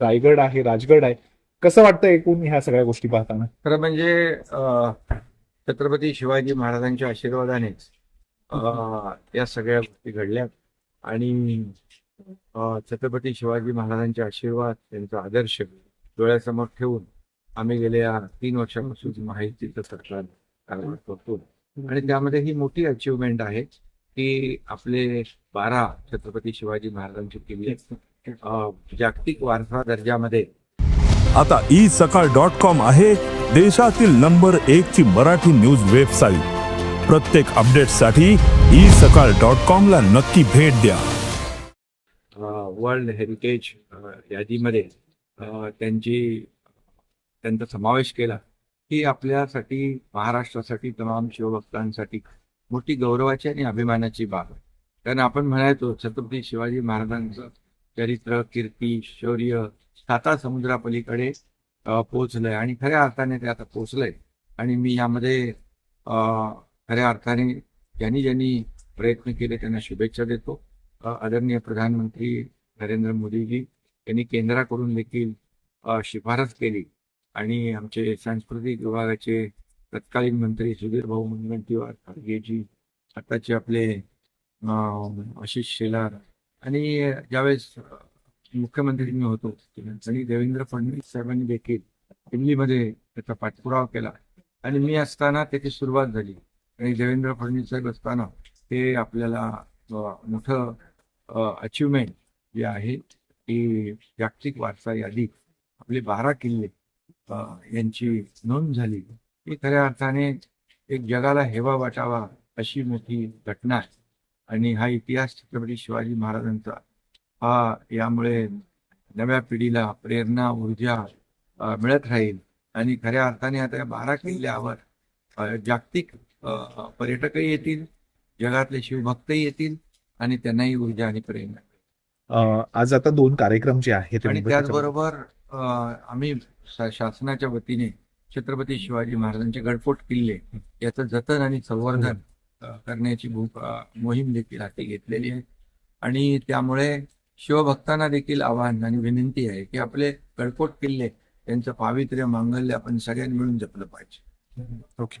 रायगड आहे राजगड आहे. कसं वाटतं एकूण ह्या सगळ्या गोष्टी पाहताना? खरं म्हणजे छत्रपती शिवाजी महाराजांच्या आशीर्वादानेच या सगळ्या गोष्टी घडल्या. आणि छत्रपती शिवाजी महाराजांचे आशीर्वाद त्यांचा आदर्श डोळ्यासमोर ठेवून आम्ही गेल्या तीन वर्षापासून माहितीचं सरकार करतो आणि त्यामध्ये ही मोठी अचिव्हमेंट आहे. की आपले बारा छत्रपती शिवाजी महाराजांची केली. जागतिक वारसा दर्जामध्ये. आता ई सकाळ डॉट कॉम आहे देशातील नंबर एक ची मराठी न्यूज वेबसाईट. प्रत्येक अपडेटसाठी ई सकाळ डॉट कॉम ला नक्की भेट द्या. वर्ल्ड हेरिटेज यादीमध्ये त्यांची त्यांचा समावेश केला ही आपल्यासाठी महाराष्ट्रासाठी तमाम शिवभक्तांसाठी मोठी गौरवाची आणि अभिमानाची बाब आहे. कारण आपण म्हणायचो छत्रपती शिवाजी महाराजांचं चरित्र कीर्ती शौर्य साता समुद्रापलीकडे पोचलंय आणि खऱ्या अर्थाने ते आता पोचलंय आणि मी यामध्ये खऱ्या अर्थाने ज्यांनी ज्यांनी प्रयत्न केले त्यांना शुभेच्छा देतो. आदरणीय प्रधानमंत्री नरेंद्र मोदीजी यांनी केंद्राकडून देखील शिफारस केली. आणि आमचे सांस्कृतिक विभागाचे तत्कालीन मंत्री सुधीर भाऊ मुनगंटीवार खडगेजी आताचे आपले आशिष शेलार आणि ज्यावेळेस मुख्यमंत्री मी होतो आणि देवेंद्र फडणवीस साहेबांनी देखील दिल्लीमध्ये त्याचा पाठपुरावा केला. आणि मी असताना त्याची सुरुवात झाली. आणि देवेंद्र फडणवीस साहेब असताना ते आपल्याला मोठं अचिव्हमेंट जे आहे ती जागतिक वारसा यादीत आपले बारा किल्ले यांची नोंद झाली. ही खऱ्या अर्थाने एक जगाला हेवा वाटावा अशी मोठी घटना आहे. आणि हा इतिहास छत्रपती शिवाजी महाराजांचा हा यामुळे नव्या पिढीला प्रेरणा ऊर्जा मिळत राहील. आणि खऱ्या अर्थाने आता या बारा किल्ल्यावर जागतिक पर्यटकही येतील जगातले शिवभक्तही येतील आणि त्यांनाही ऊर्जा आणि प्रेरणा आज आता दोन कार्यक्रम जे आहेत आणि त्याचबरोबर आम्ही शासनाच्या वतीने छत्रपती शिवाजी महाराजांचे गडफोट किल्ले याचं जतन आणि संवर्धन करण्याची मोहीम देखील हाती घेतलेली आहे. आणि त्यामुळे शिवभक्तांना देखील आवाहन आणि विनंती आहे की आपले गडफोट किल्ले यांचं पावित्र्य मांगल्य आपण सगळ्यांनी मिळून जपलं पाहिजे. ओके.